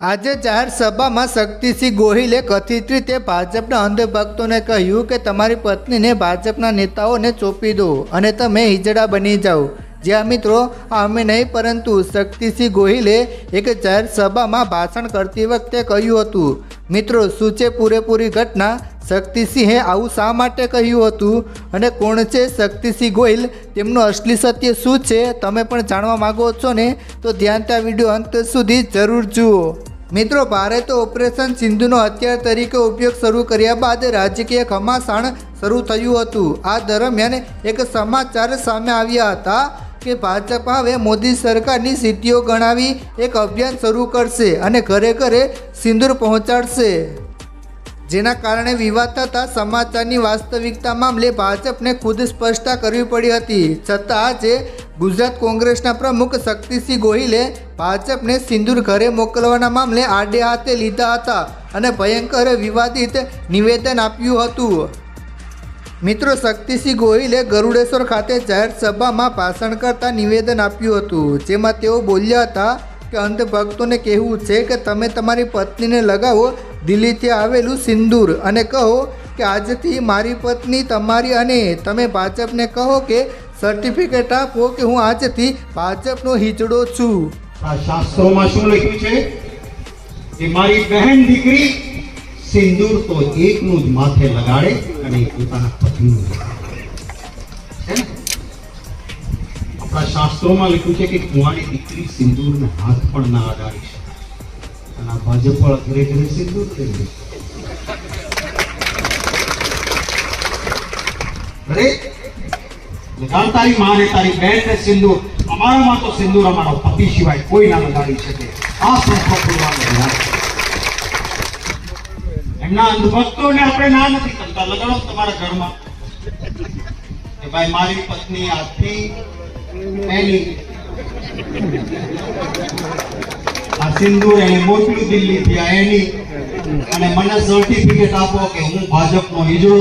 આજે જાહેર સભામાં શક્તિસિંહ ગોહિલે કથિત રીતે ભાજપના અંધભક્તોને કહ્યું કે તમારી પત્નીને ભાજપના નેતાઓને ચોંપી દો અને તમે હિજડા બની જાઓ. જ્યાં મિત્રો આ અમે નહીં, પરંતુ શક્તિસિંહ ગોહિલે એક જાહેર સભામાં ભાષણ કરતી વખતે કહ્યું હતું. મિત્રો, શું છે પૂરેપૂરી ઘટના? શક્તિસિંહે આવું શા માટે કહ્યું હતું? અને કોણ છે શક્તિસિંહ ગોહિલ? તેમનું અસલી સત્ય શું છે? તમે પણ જાણવા માગો છો ને? તો ધ્યાન ત્યાં વીડિયો અંત સુધી જરૂર જુઓ. મિત્રો ભારતે ઓપરેશન સિંધુનો હથિયાર તરીકે ઉપયોગ શરૂ કર્યા બાદ રાજકીય ઘમાસાણ શરૂ થયું હતું. આ દરમિયાન એક સમાચાર સામે આવ્યા હતા કે ભાજપ હવે મોદી સરકારની સિદ્ધિઓ ગણાવી એક અભિયાન શરૂ કરશે અને ઘરે ઘરે સિંદૂર પહોંચાડશે. જેના કારણે વિવાદ થતા સમાચારની વાસ્તવિકતા મામલે ભાજપને ખુદ સ્પષ્ટતા કરવી પડી હતી. છતાં આજે ગુજરાત કોંગ્રેસના પ્રમુખ શક્તિસિંહ ગોહિલે ભાજપને સિંદૂર ઘરે મોકલવાના મામલે આડે હાથે લીધા હતા અને ભયંકર વિવાદિત નિવેદન આપ્યું હતું. મિત્રો, શક્તિસિંહ ગોહિલે ગરુડેશ્વર ખાતે જાહેર સભામાં ભાષણ કરતા નિવેદન આપ્યું હતું, જેમાં તેઓ બોલ્યા હતા કે અંધભક્તોને કહેવું છે કે તમે તમારી પત્નીને લગાવો, દિલ્હીથી આવેલું સિંદૂર અને કહો કે આજથી મારી પત્ની તમારી અને તમે ભાજપને કહો કે સર્ટિફિકેટ આપો કે હું આજથી ભાજપનો હિજડો છું. આ શાસ્ત્રોમાં શું લખ્યું છે? કે મારી બહેન દીકરી સિંદૂર તો એકનું જ માથે લગાડે અને પોતાના પતિનું? આપણા શાસ્ત્રોમાં લખ્યું છે કે કુંવારી દીકરી સિંદૂરને હાથ પણ ના અડાડી શકે અને આ ભાજપ પણ ઘરે ઘરે સિંદૂર થઈ ગયું લગાડ તારી તારી બહેનને સિંદૂર અમારામાં તો સિંદૂર અમારો પતિ સિવાય કોઈ ના લગાડી શકે. આ સંસ્થો ખોલવાનું ધ્યાન એમના અંધભક્તોને આપણે ના નથી કરતા. લગાડો તમારા ઘરમાં. કે ભાઈ, મારી પત્ની આજથી એની આ સિંદૂર એને મોકલ્યું દિલ્હીથી આ એની અને મને સર્ટિફિકેટ આપો કે હું ભાજપનો હિજડો.